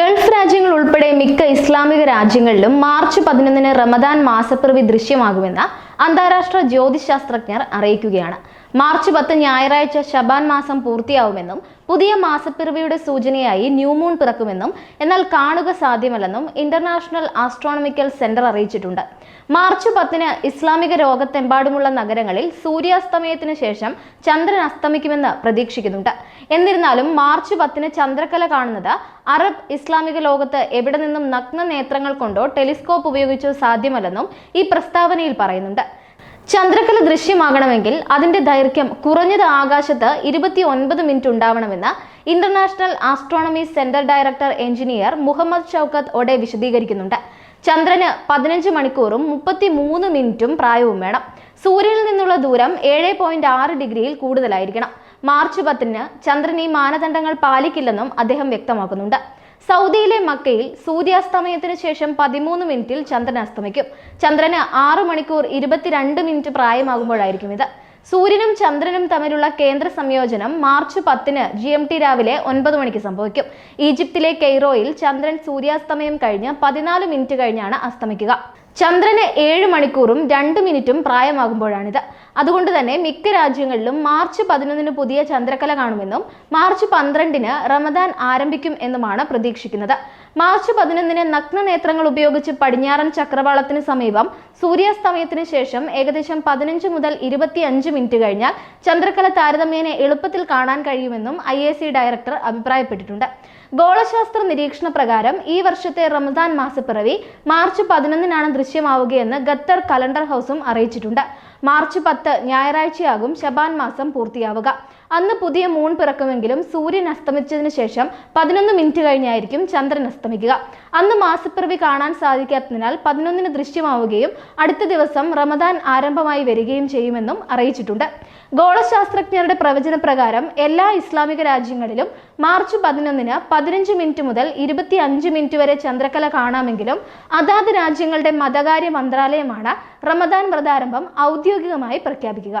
Gulf രാജ്യങ്ങൾ ഉൾപ്പെടെ മിക്ക ഇസ്ലാമിക രാജ്യങ്ങളിലും മാർച്ച് പതിനൊന്നിന് റമദാൻ മാസപ്പിറവി ദൃശ്യമാകുമെന്ന് അന്താരാഷ്ട്ര ജ്യോതിശാസ്ത്രജ്ഞർ അറിയിക്കുകയാണ്. മാർച്ച് പത്ത് ഞായറാഴ്ച ശബാൻ മാസം പൂർത്തിയാവുമെന്നും പുതിയ മാസപ്പിറവിയുടെ സൂചനയായി ന്യൂമൂൺ പിറക്കുമെന്നും എന്നാൽ കാണുക സാധ്യമല്ലെന്നും ഇന്റർനാഷണൽ ആസ്ട്രോണമിക്കൽ സെന്റർ അറിയിച്ചിട്ടുണ്ട്. മാർച്ച് പത്തിന് ഇസ്ലാമിക രോഗത്തെമ്പാടുമുള്ള നഗരങ്ങളിൽ സൂര്യാസ്തമയത്തിന് ശേഷം ചന്ദ്രൻ അസ്തമിക്കുമെന്ന് പ്രതീക്ഷിക്കുന്നുണ്ട്. എന്നിരുന്നാലും മാർച്ച് പത്തിന് ചന്ദ്രക്കല കാണുന്നത് അറബ് ഇസ്ലാമിക ലോകത്ത് എവിടെ നിന്നും നഗ്ന നേത്രങ്ങൾ കൊണ്ടോ ടെലിസ്കോപ്പ് ഉപയോഗിച്ചോ സാധ്യമല്ലെന്നും ഈ പ്രസ്താവനയിൽ പറയുന്നുണ്ട്. ചന്ദ്രക്കല ദൃശ്യമാകണമെങ്കിൽ അതിന്റെ ദൈർഘ്യം കുറഞ്ഞത് ആകാശത്ത് ഇരുപത്തി ഒൻപത് മിനിറ്റ് ഉണ്ടാവണമെന്ന് International Astronomy Centre director engineer Muhammad Shoukath ഒടെ വിശദീകരിക്കുന്നുണ്ട്. ചന്ദ്രന് പതിനഞ്ച് മണിക്കൂറും മുപ്പത്തി മൂന്ന് മിനിറ്റും പ്രായവും വേണം. സൂര്യനിൽ നിന്നുള്ള ദൂരം ഏഴ് പോയിന്റ് ആറ് ഡിഗ്രിയിൽ കൂടുതലായിരിക്കണം. മാർച്ച് പത്തിന് ചന്ദ്രൻ ഈ മാനദണ്ഡങ്ങൾ പാലിക്കില്ലെന്നും അദ്ദേഹം വ്യക്തമാക്കുന്നുണ്ട്. സൗദിയിലെ മക്കയിൽ സൂര്യാസ്തമയത്തിന് ശേഷം പതിമൂന്ന് മിനിറ്റിൽ ചന്ദ്രൻ അസ്തമിക്കും. ചന്ദ്രന് ആറ് മണിക്കൂർ ഇരുപത്തിരണ്ട് മിനിറ്റ് പ്രായമാകുമ്പോഴായിരിക്കും ഇത്. സൂര്യനും ചന്ദ്രനും തമ്മിലുള്ള കേന്ദ്ര സംയോജനം മാർച്ച് പത്തിന് ജി എം ടി രാവിലെ ഒൻപത് മണിക്ക് സംഭവിക്കും. ഈജിപ്തിലെ കെയ്റോയിൽ ചന്ദ്രൻ സൂര്യാസ്തമയം കഴിഞ്ഞ് പതിനാല് മിനിറ്റ് കഴിഞ്ഞാണ് അസ്തമിക്കുക. ചന്ദ്രന് ഏഴ് മണിക്കൂറും രണ്ട് മിനിറ്റും പ്രായമാകുമ്പോഴാണിത്. അതുകൊണ്ട് തന്നെ മിക്ക രാജ്യങ്ങളിലും മാർച്ച് പതിനൊന്നിന് പുതിയ ചന്ദ്രക്കല കാണുമെന്നും മാർച്ച് പന്ത്രണ്ടിന് റമദാൻ ആരംഭിക്കും എന്നുമാണ് പ്രതീക്ഷിക്കുന്നത്. മാർച്ച് പതിനൊന്നിന് നഗ്നനേത്രങ്ങൾ ഉപയോഗിച്ച് പടിഞ്ഞാറൻ ചക്രവാളത്തിന് സമീപം സൂര്യാസ്തമയത്തിന് ശേഷം ഏകദേശം പതിനഞ്ച് മുതൽ ഇരുപത്തിയഞ്ച് മിനിറ്റ് കഴിഞ്ഞാൽ ചന്ദ്രക്കല താരതമ്യേന എളുപ്പത്തിൽ കാണാൻ കഴിയുമെന്നും ഐ ഡയറക്ടർ അഭിപ്രായപ്പെട്ടിട്ടുണ്ട്. ഗോളശാസ്ത്ര നിരീക്ഷണ പ്രകാരം ഈ വർഷത്തെ റമദാൻ മാസപ്പിറവി മാർച്ച് പതിനൊന്നിനാണ് ദൃശ്യമാവുകയെന്ന് ഖത്തർ കലണ്ടർ ഹൗസും അറിയിച്ചിട്ടുണ്ട്. മാർച്ച് പത്ത് ഞായറാഴ്ചയാകും ശബാൻ മാസം പൂർത്തിയാവുക. അന്ന് പുതിയ മൂൺ പിറക്കുമെങ്കിലും സൂര്യൻ അസ്തമിച്ചതിന് ശേഷം പതിനൊന്ന് മിനിറ്റ് കഴിഞ്ഞായിരിക്കും ചന്ദ്രൻ അസ്തമിക്കുക. അന്ന് മാസപ്പിറവി കാണാൻ സാധിക്കാത്തതിനാൽ പതിനൊന്നിന് ദൃശ്യമാവുകയും അടുത്ത ദിവസം റമദാൻ ആരംഭമായി വരികയും ചെയ്യുമെന്നും അറിയിച്ചിട്ടുണ്ട്. ഗോളശാസ്ത്രജ്ഞരുടെ പ്രവചന പ്രകാരം എല്ലാ ഇസ്ലാമിക രാജ്യങ്ങളിലും മാർച്ച് പതിനൊന്നിന് പതിനഞ്ച് മിനിറ്റ് മുതൽ ഇരുപത്തി അഞ്ച് മിനിറ്റ് വരെ ചന്ദ്രക്കല കാണാമെങ്കിലും അതാത് രാജ്യങ്ങളുടെ മതകാര്യ മന്ത്രാലയമാണ് റമദാൻ വ്രതാരംഭം ഔദ്യോഗികമായി പ്രഖ്യാപിക്കുക.